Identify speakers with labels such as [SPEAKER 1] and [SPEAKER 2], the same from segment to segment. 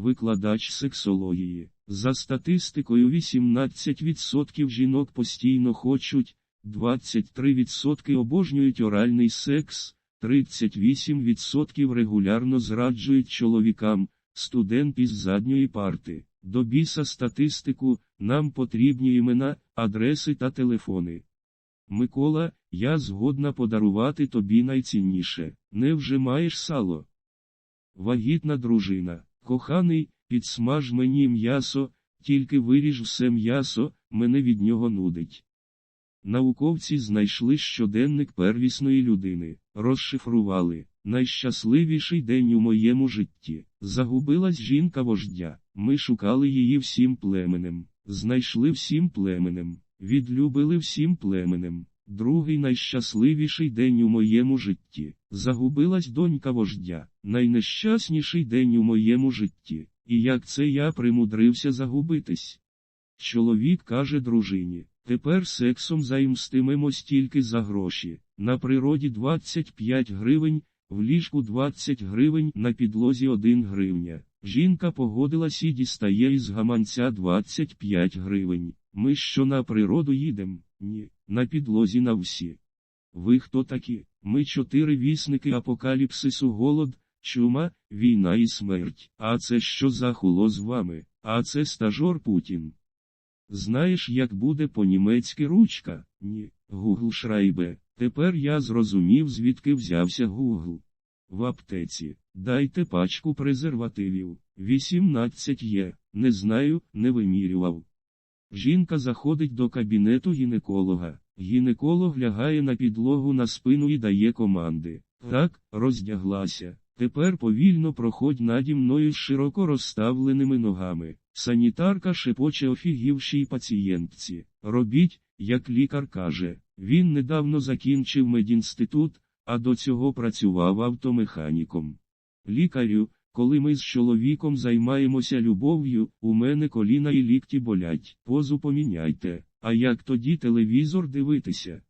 [SPEAKER 1] викладач сексології. За статистикою 18% жінок постійно хочуть, 23% обожнюють оральний секс, 38% регулярно зраджують чоловікам, студент із задньої парти. До біса статистику, нам потрібні імена, адреси та телефони. Микола, я згодна подарувати тобі найцінніше. Не вже маєш сало? Вагітна дружина, коханий, підсмаж мені м'ясо, тільки виріж все м'ясо, мене від нього нудить. Науковці знайшли щоденник первісної людини, розшифрували найщасливіший день у моєму житті. Загубилась жінка вождя. Ми шукали її всім племенем, знайшли всім племенем, відлюбили всім племенем. Другий найщасливіший день у моєму житті. Загубилась донька вождя, найнещасніший день у моєму житті. І як це я примудрився загубитись? Чоловік каже дружині. Тепер сексом займстимемось тільки за гроші. На природі 25 гривень, в ліжку 20 гривень, на підлозі 1 гривня. Жінка погодилась і дістає із гаманця 25 гривень. Ми що на природу їдем? Ні, на підлозі на всі. Ви хто такі? Ми чотири вісники апокаліпсису голод, чума, війна і смерть. А це що за хуло з вами? А це стажор Путін. Знаєш, як буде по-німецьки ручка? Ні, Гугл Шрайбе. Тепер я зрозумів, звідки взявся Гугл. В аптеці. Дайте пачку презервативів. 18 є. Не знаю, не вимірював. Жінка заходить до кабінету гінеколога. Гінеколог лягає на підлогу на спину і дає команди. Так, роздяглася. Тепер повільно проходь наді мною з широко розставленими ногами. Санітарка шепоче офігівшій пацієнтці. Робіть, як лікар каже. Він недавно закінчив медінститут, а до цього працював автомеханіком. Лікарю, коли ми з чоловіком займаємося любов'ю, у мене коліна і лікті болять. Позу поміняйте, а як тоді телевізор дивитися?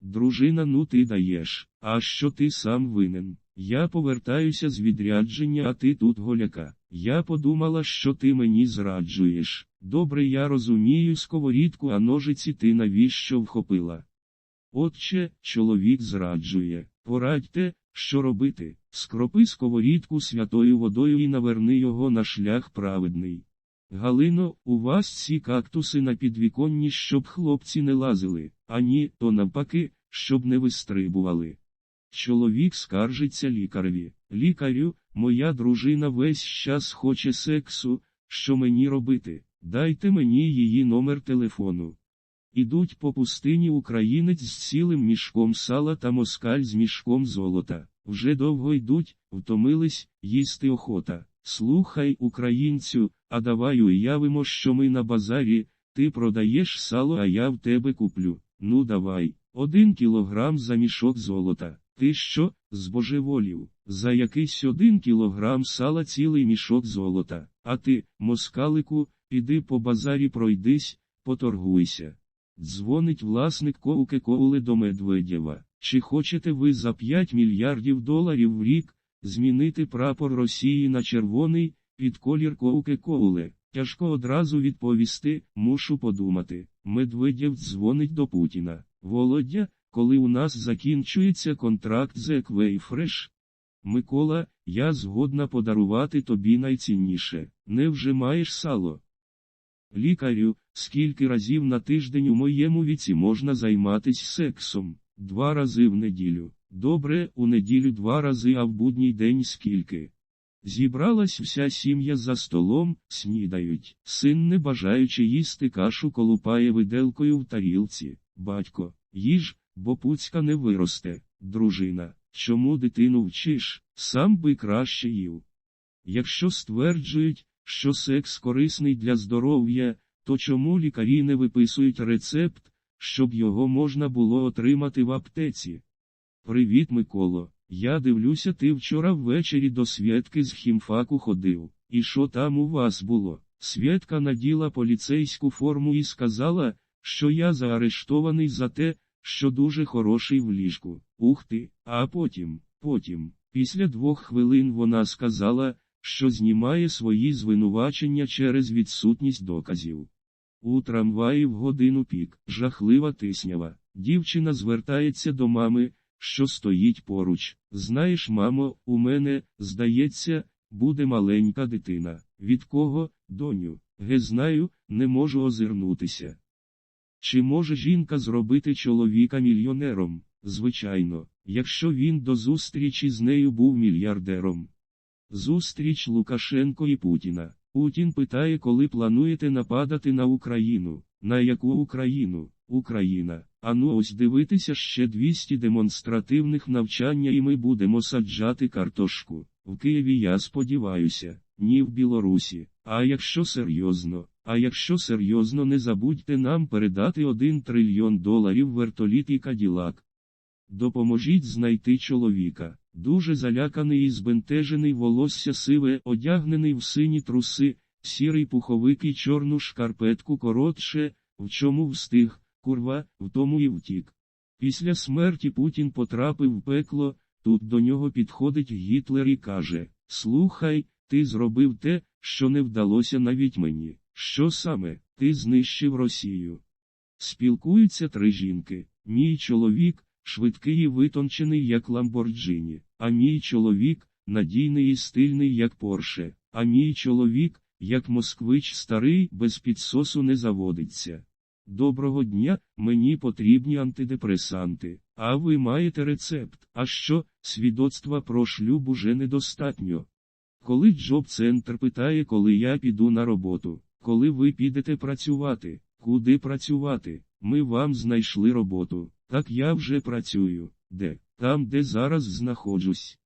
[SPEAKER 1] Дружина, ну ти даєш, а що ти сам винен? Я повертаюся з відрядження, а ти тут голяка. Я подумала, що ти мені зраджуєш. Добре, я розумію сковорідку, а ножиці ти навіщо вхопила? Отче, чоловік зраджує. Порадьте, що робити. Скропи сковорідку святою водою і наверни його на шлях праведний. Галино, у вас ці кактуси на підвіконні, щоб хлопці не лазили, ані, то навпаки, щоб не вистрибували. Чоловік скаржиться лікареві. Лікарю, моя дружина весь час хоче сексу, що мені робити? Дайте мені її номер телефону. Ідуть по пустині українець з цілим мішком сала та москаль з мішком золота. Вже довго йдуть, втомились, їсти охота. Слухай, українцю, а давай уявимо, що ми на базарі, ти продаєш сало, а я в тебе куплю. Ну давай, один кілограм за мішок золота. Ти що, збожеволів, за якийсь один кілограм сала цілий мішок золота, а ти, москалику, піди по базарі пройдись, поторгуйся. Дзвонить власник коуки коули до Медведєва. Чи хочете ви за 5 мільярдів доларів в рік змінити прапор Росії на червоний під колір коуки коуле? Тяжко одразу відповісти, мушу подумати. Медведєв дзвонить до Путіна. Володя, коли у нас закінчується контракт з Еквейфреш? Микола, я згодна подарувати тобі найцінніше. Не вже маєш сало? Лікарю, скільки разів на тиждень у моєму віці можна займатися сексом? Два рази в неділю. Добре, у неділю два рази, а в будній день скільки. Зібралась вся сім'я за столом, снідають. Син, не бажаючи їсти кашу, колупає виделкою в тарілці. Батько, їж, бо пуцька не виросте. Дружина, чому дитину вчиш, сам би краще їв. Якщо стверджують, що секс корисний для здоров'я, то чому лікарі не виписують рецепт, щоб його можна було отримати в аптеці? Привіт, Миколо. Я дивлюся, ти вчора ввечері до Святки з хімфаку ходив. І що там у вас було? Святка наділа поліцейську форму і сказала, що я заарештований за те, що дуже хороший в ліжку. Ух ти, а потім, потім, після двох хвилин вона сказала, що знімає свої звинувачення через відсутність доказів. У трамваї в годину пік, жахлива тиснява. Дівчина звертається до мами, що стоїть поруч. Знаєш, мамо, у мене, здається, буде маленька дитина. Від кого, доню? Ге знаю, не можу озирнутися. Чи може жінка зробити чоловіка мільйонером? Звичайно, якщо він до зустрічі з нею був мільярдером. Зустріч Лукашенко і Путіна. Путін питає, коли плануєте нападати на Україну. На яку Україну? Україна. Ану ось дивитися ще 200 демонстративних навчання і ми будемо саджати картошку. В Києві я сподіваюся, ні в Білорусі. А якщо серйозно, а якщо серйозно не забудьте нам передати 1 трильйон доларів вертоліт і каділак. Допоможіть знайти чоловіка. Дуже заляканий і збентежений волосся сиве, одягнений в сині труси, сірий пуховик і чорну шкарпетку коротше, в чому встиг, курва, в тому і втік. Після смерті Путін потрапив в пекло, тут до нього підходить Гітлер і каже: Слухай, ти зробив те, що не вдалося навіть мені. Що саме, ти знищив Росію? Спілкуються три жінки. Мій чоловік, швидкий і витончений, як Ламборджині, а мій чоловік, надійний і стильний, як Порше, а мій чоловік, як москвич старий, без підсосу не заводиться. Доброго дня, мені потрібні антидепресанти, а ви маєте рецепт. А що, свідоцтва про шлюб уже недостатньо. Коли Джоб-центр питає, коли я піду на роботу, коли ви підете працювати, куди працювати, ми вам знайшли роботу. Так я вже працюю. Де? Там, де зараз знаходжусь.